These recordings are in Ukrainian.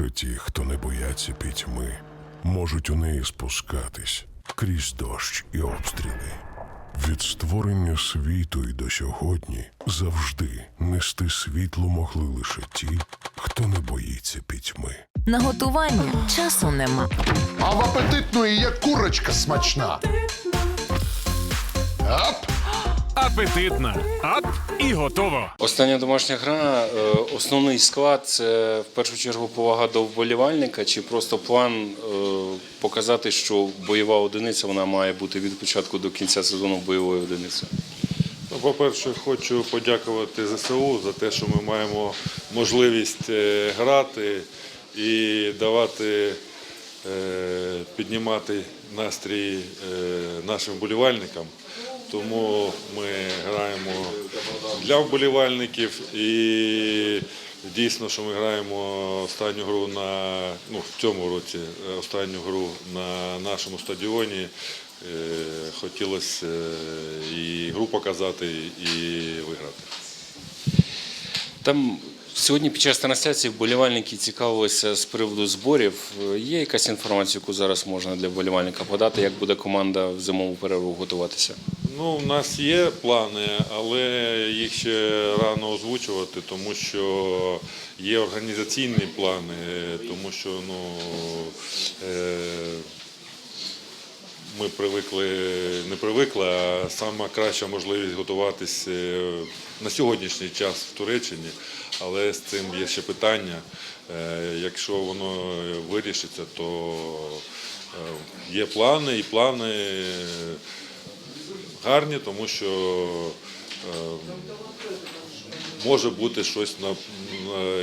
Лише ті, хто не бояться пітьми, можуть у неї спускатись крізь дощ і обстріли. Від створення світу і до сьогодні завжди нести світло могли лише ті, хто не боїться пітьми. На готування часу нема. А в апетитної є курочка смачна. Ап! Апетитна. Ап і готово. Остання домашня гра. е, Основний склад це в першу чергу повага до вболівальника, чи просто план е, показати, що бойова одиниця вона має бути від початку до кінця сезону бойовою одиницею. Ну, по-перше, хочу подякувати ЗСУ за те, що ми маємо можливість е, грати і давати, піднімати настрій нашим вболівальникам. Тому ми граємо для вболівальників і дійсно, що ми граємо останню гру на ну, в цьому році, е, останню гру на нашому стадіоні. Е, Хотілося е, і гру показати, і виграти. Там сьогодні під час трансляції вболівальники цікавилися з приводу зборів. Є якась інформація, яку зараз можна для вболівальника подати, як буде команда в зимову перерву готуватися? Ну, у нас є плани, але їх ще рано озвучувати, тому що є організаційні плани, тому що ну, е, ми привикли, не привикли, а сама краща можливість готуватись е, на сьогоднішній час в Туреччині, але з цим є ще питання. Е, Якщо воно вирішиться, то є плани і плани гарні, тому що е, може бути щось на,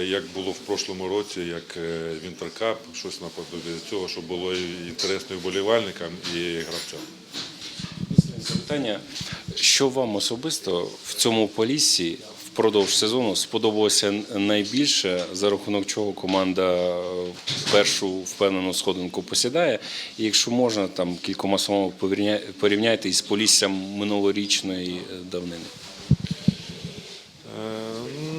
як було в прошлому році, як е, Вінтеркап, щось наподобі цього, що було інтересно і вболівальникам і гравцям. Запитання, що вам особисто в цьому поліссі впродовж сезону сподобалося найбільше, за рахунок чого команда е, першу впевнену сходинку посідає? І якщо можна, там кількома словами порівняйте із поліссям минулорічної е, давнини. Е,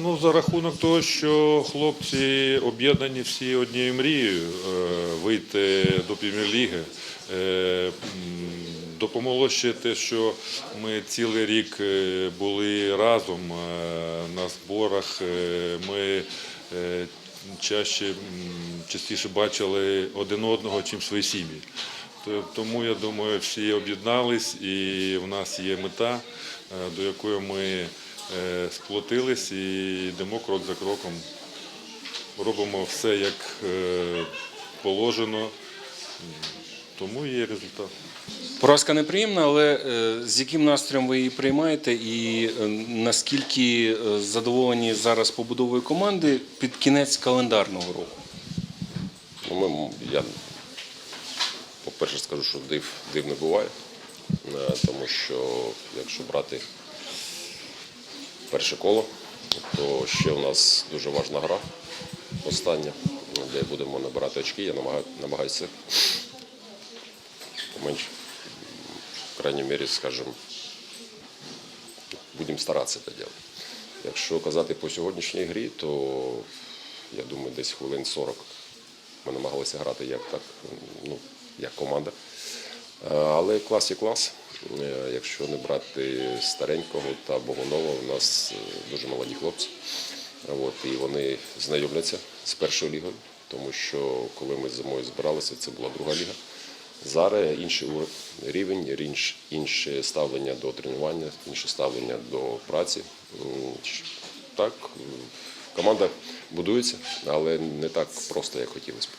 Ну, за рахунок того, що хлопці об'єднані всі однією мрією вийти до прем'єр-ліги. Допомогло ще те, що ми цілий рік е, були разом е, на зборах. Е, Ми чаще, частіше бачили один одного, чим свої сім'ї. Тому я думаю, всі об'єднались і в нас є мета, до якої ми сплотились і йдемо крок за кроком. Робимо все як положено, тому є результат. Поразка неприємна, але е, з яким настроєм ви її приймаєте, і е, наскільки е, задоволені зараз побудовою команди під кінець календарного року? Ну, ми, я, по-перше, скажу, що див, див не буває, тому що якщо брати перше коло, то ще у нас дуже важна гра остання, де будемо набирати очки. Я намагаю, намагаюся поменше, в крайній мірі, скажімо, будемо старатися це робити. Якщо казати по сьогоднішній грі, то я думаю, десь хвилин 40 ми намагалися грати як так, ну, як команда. Е, Але клас є клас. Е, Якщо не брати старенького та Богунова, у нас е, дуже молоді хлопці. От, і вони знайомляться з першою лігою, тому що коли ми зимою збиралися, це була друга ліга. Зараз інший рівень, інш- інше ставлення до тренування, інше ставлення до праці. Так, команда будується, але не так просто, як хотілося б.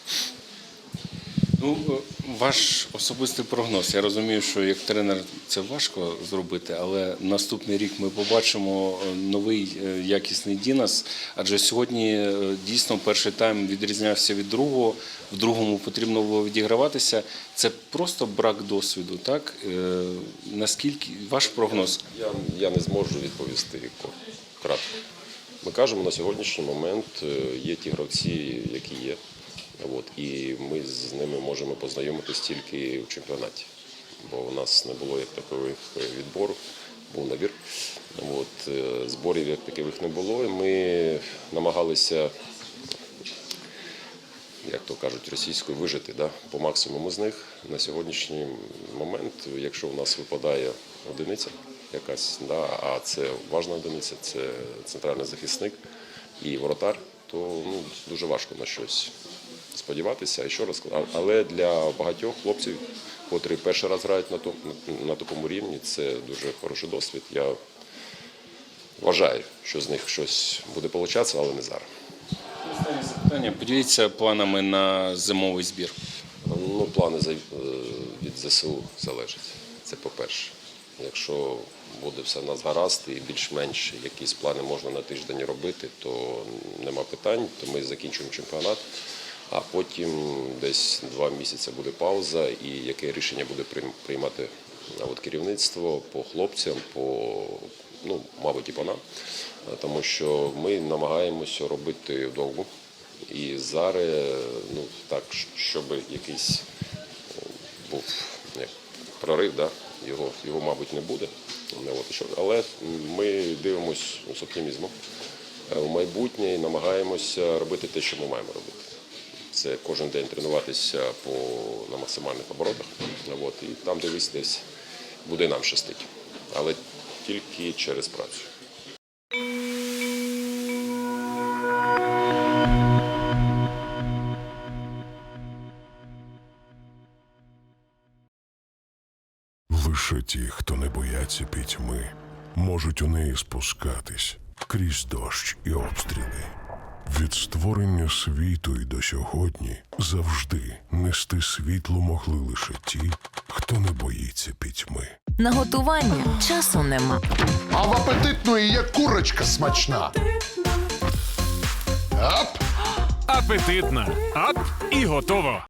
Ну, е, ваш особистий прогноз. Я розумію, що як тренер це важко зробити, але наступний рік ми побачимо е, новий е, якісний Дінас. Адже сьогодні дійсно перший тайм відрізнявся від другого. В другому потрібно було відіграватися. Це просто брак досвіду, так? Наскільки ваш прогноз? Я, я не зможу відповісти кратко. Ми кажемо, на сьогоднішній момент є ті гравці, які є. От, і ми з ними можемо познайомитись тільки в чемпіонаті. Бо у нас не було як такого відбору, був набір. От, е, зборів як таких не було. Ми намагалися як то кажуть, російською вижити да, по максимуму з них. На сьогоднішній момент, якщо у нас випадає одиниця якась, да, а це важна одиниця, це центральний захисник і воротар, то ну, дуже важко на щось сподіватися. І ще раз, але для багатьох хлопців, котрі перший раз грають на, на такому рівні, це дуже хороший досвід. Я вважаю, що з них щось буде получатися, але не зараз. Останнє запитання. Поділіться планами на зимовий збір. Ну, плани е, від ЗСУ залежать. Це по-перше. Якщо буде все нас гаразд і більш-менш якісь плани можна на тиждень робити, то нема питань, то ми закінчуємо чемпіонат, а потім десь два місяці буде пауза, і яке рішення буде приймати от керівництво по хлопцям, по ну, мабуть, і по нам, тому що ми намагаємося робити вдовгу. І зараз, ну так, щоб якийсь е, був як, прорив, да? його, його, мабуть, не буде. Ну, Але ми дивимося з оптимізмом е, в майбутнє і намагаємося робити те, що ми маємо робити. Це кожен день тренуватися по, на максимальних оборотах. От, і там дивись десь буде нам щастить. Але тільки через працю. Лише ті, хто не бояться пітьми, можуть у неї спускатись крізь дощ і обстріли. Від створення світу і до сьогодні завжди нести світло могли лише ті, хто не боїться пітьми. На готування часу нема. А в апетитної є курочка смачна. Ап! Апетитна. Ап і готово.